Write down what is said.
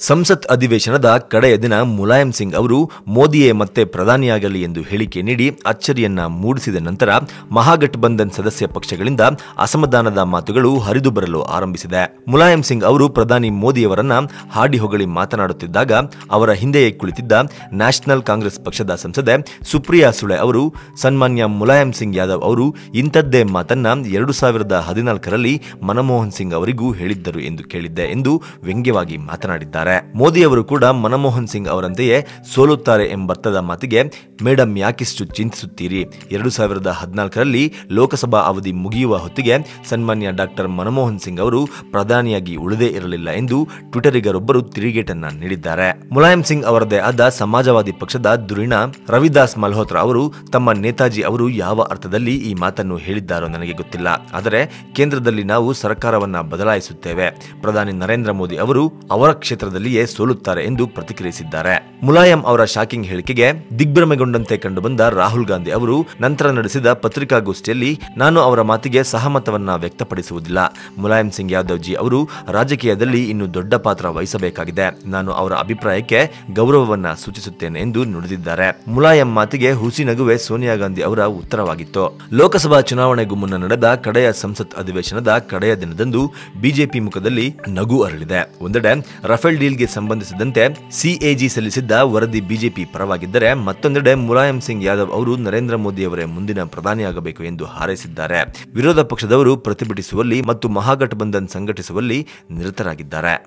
ಸಂಸತ್ ಅಧಿವೇಶನದ ಕಡೆಯ ದಿನ ಮುಲಾಯಂ ಸಿಂಗ್ ಅವರು ಮೋದಿಯೇ ಮತ್ತೆ ಪ್ರಧಾನಿಯಾಗಲಿ ಎಂದು ಹೇಳಿಕೆ ನೀಡಿ ಅಚ್ಚರಿಯನ್ನ ಮೂಡಿಸಿದ ನಂತರ ಮಹಾಗಠಬಂಧನ್ ಸದಸ್ಯ ಪಕ್ಷಗಳಿಂದ ಅಸಮಾಧಾನದ ಮಾತುಗಳು ಹರಿದು ಬರಲು ಆರಂಭಿಸಿದೆ. ಮುಲಾಯಂ ಸಿಂಗ್ ಅವರು ಪ್ರಧಾನಿ ಮೋದಿಯವರನ್ನ ಹಾಡಿ ಹೊಗಳಿ ಮಾತನಾಡುತ್ತಿದ್ದಾಗ ಅವರ ಹಿಂದೆಯೇ ಕುಳಿತಿದ್ದ ನ್ಯಾಷನಲ್ ಕಾಂಗ್ರೆಸ್ ಪಕ್ಷದ ಸಂಸದೆ ಸುಪ್ರಿಯಾ ಸುಳೆ ಅವರು, ಸನ್ಮಾನ್ಯ ಮುಲಾಯಂ ಸಿಂಗ್ ಯಾದವ್ ಅವರು ಇಂಥದ್ದೇ ಮಾತನ್ನ ಎರಡು ಸಾವಿರದ ಹದಿನಾಲ್ಕರಲ್ಲಿ ಮನಮೋಹನ್ ಸಿಂಗ್ ಅವರಿಗೂ ಹೇಳಿದ್ದರು ಎಂದು ಕೇಳಿದ್ದೆ ಎಂದು ವ್ಯಂಗ್ಯವಾಗಿ ಮಾತನಾಡಿದ್ದಾರೆ. ಮೋದಿ ಅವರು ಕೂಡ ಮನಮೋಹನ್ ಸಿಂಗ್ ಅವರಂತೆಯೇ ಸೋಲುತ್ತಾರೆ ಎಂಬರ್ಥದ ಮಾತಿಗೆ ಮೇಡಮ್ ಯಾಕಿಷ್ಟು ಚಿಂತಿಸುತ್ತೀರಿ? ಎರಡು ಸಾವಿರದ ಹದಿನಾಲ್ಕರಲ್ಲಿ ಲೋಕಸಭಾ ಅವಧಿ ಮುಗಿಯುವ ಹೊತ್ತಿಗೆ ಸನ್ಮಾನ್ಯ ಡಾಕ್ಟರ್ ಮನಮೋಹನ್ ಸಿಂಗ್ ಅವರು ಪ್ರಧಾನಿಯಾಗಿ ಉಳಿದೇ ಇರಲಿಲ್ಲ ಎಂದು ಟ್ವಿಟರಿಗರೊಬ್ಬರು ತಿರುಗೇಟನ್ನ ನೀಡಿದ್ದಾರೆ. ಮುಲಾಯಂ ಸಿಂಗ್ ಅವರದೇ ಆದ ಸಮಾಜವಾದಿ ಪಕ್ಷದ ಧುರೀಣ ರವಿದಾಸ್ ಮಲ್ಹೋತ್ರಾ ಅವರು ತಮ್ಮ ನೇತಾಜಿ ಅವರು ಯಾವ ಅರ್ಥದಲ್ಲಿ ಈ ಮಾತನ್ನು ಹೇಳಿದ್ದಾರೋ ನನಗೆ ಗೊತ್ತಿಲ್ಲ. ಆದರೆ ಕೇಂದ್ರದಲ್ಲಿ ನಾವು ಸರ್ಕಾರವನ್ನ ಬದಲಾಯಿಸುತ್ತೇವೆ. ಪ್ರಧಾನಿ ನರೇಂದ್ರ ಮೋದಿ ಅವರು ಅವರ ಕ್ಷೇತ್ರದಲ್ಲಿಯೇ ಸೋಲುತ್ತಾರೆ ಎಂದು ಪ್ರತಿಕ್ರಿಯಿಸಿದ್ದಾರೆ. ಮುಲಾಯಂ ಅವರ ಶಾಕಿಂಗ್ ಹೇಳಿಕೆಗೆ ದಿಗ್ಭ್ರಮೆಗೊಂಡಂತೆ ಕಂಡುಬಂದ ರಾಹುಲ್ ಗಾಂಧಿ ಅವರು ನಂತರ ನಡೆಸಿದ ಪತ್ರಿಕಾಗೋಷ್ಠಿಯಲ್ಲಿ ನಾನು ಅವರ ಮಾತಿಗೆ ಸಹಮತವನ್ನ ವ್ಯಕ್ತಪಡಿಸುವುದಿಲ್ಲ. ಮುಲಾಯಂ ಸಿಂಗ್ ಯಾದವ್ ಜಿ ಅವರು ರಾಜಕೀಯದಲ್ಲಿ ಇನ್ನು ದೊಡ್ಡ ಪಾತ್ರ ವಹಿಸಬೇಕಾಗಿದೆ. ನಾನು ಅವರ ಅಭಿಪ್ರಾಯಕ್ಕೆ ಗೌರವವನ್ನ ಸೂಚಿಸುತ್ತೇನೆ ಎಂದು ನುಡಿದಿದ್ದಾರೆ. ಮುಲಾಯಂ ಮಾತಿಗೆ ಹುಸಿ ನಗುವೆ ಸೋನಿಯಾ ಗಾಂಧಿ ಅವರ ಉತ್ತರವಾಗಿತ್ತು. ಲೋಕಸಭಾ ಚುನಾವಣೆಗೂ ಮುನ್ನ ನಡೆದ ಕಡೆಯ ಸಂಸತ್ ಅಧಿವೇಶನದ ಕಡೆಯ ದಿನದಂದು ಬಿಜೆಪಿ ಮುಖದಲ್ಲಿ ನಗು ಅರಳಿದೆ. ಒಂದೆಡೆ ರಫೇಲ್ ಡೀಲ್ಗೆ ಸಂಬಂಧಿಸಿದಂತೆ ಸಿಎಜಿ ಸಲ್ಲಿಸಿದ್ದ ವರದಿ ಬಿಜೆಪಿ ಪರವಾಗಿದ್ದರೆ ಮತ್ತೊಂದೆಡೆ ಮುಲಾಯಂ ಸಿಂಗ್ ಯಾದವ್ ಅವರು ನರೇಂದ್ರ ಮೋದಿ ಅವರೇ ಮುಂದಿನ ಪ್ರಧಾನಿಯಾಗಬೇಕು ಎಂದು ಹಾರೈಸಿದ್ದಾರೆ. ವಿರೋಧ ಪಕ್ಷದವರು ಪ್ರತಿಭಟಿಸುವಲ್ಲಿ ಮತ್ತು ಮಹಾಗಠಬಂಧನ್ ಸಂಘಟಿಸುವಲ್ಲಿ ನಿರತರಾಗಿದ್ದಾರೆ.